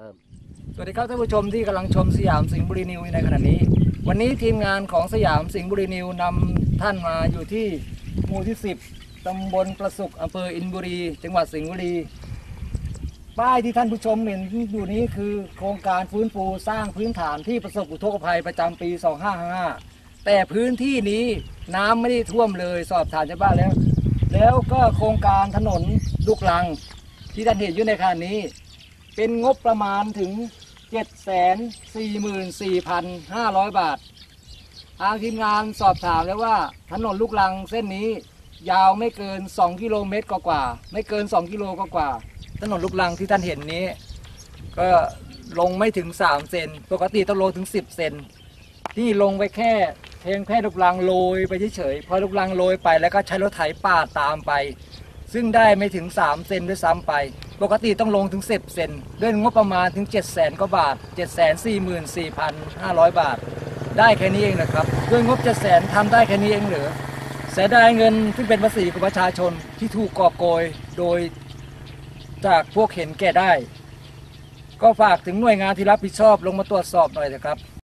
เริ่ม สวัสดีครับท่านผู้ชมที่กำลังชมสยามสิงห์บุรีนิวในขณะนี้ วันนี้ทีมงานของสยามสิงห์บุรีนิวนำท่านมาอยู่ที่หมู่ที่ 10ตำบลประสุกอำเภออินบุรี จังหวัดสิงห์บุรี ป้ายที่ท่านผู้ชมเห็นอยู่นี้คือโครงการฟื้นฟูสร้างพื้นฐานที่ประสบอุทกภัยประจำปี 2555 แต่พื้นที่นี้น้ำไม่ได้ท่วมเลยสอบถามชาวบ้านแล้ว แล้วก็โครงการถนนลูกลังที่ท่านเห็นอยู่ในขณะนี้ เป็นงบประมาณถึง 744,500 บาท ทางทีมงานสอบถามแล้วว่าถนนลูกลังเส้นนี้ยาวไม่เกิน 2 กิโลเมตรกว่าๆไม่เกิน 2 กิโลกว่าๆถนนลูกลังที่ท่านเห็นนี้ ก็ลงไม่ถึง 3 เซนปกติต้องลงถึง 10 เซนที่ลงไปแค่เพียงแค่ลูกลังโรยไปเฉยๆพอลูกลังโรยไปแล้วก็ใช้รถไถป่าตามไป ซึ่งได้ไม่ถึง 3 เซนด้วยซ้ำไป ปกติต้องลงถึง 10 เซนด้วยงบประมาณถึง 7 0 0 0 0 0กว่าบาท 744,500 บาท ได้แค่นี้เองนะครับ ด้วยงบ 7 0 0 0 0ทำได้แค่นี้เองเหรือเสียดายเงินที่เป็นภาษีของประชาชนที่ถูกกอบโกยโดยจากพวกเห็นแก่ได้ ก็ฝากถึงหน่วยงานที่รับผิดชอบลงมาตรวจสอบหน่อยนะครับ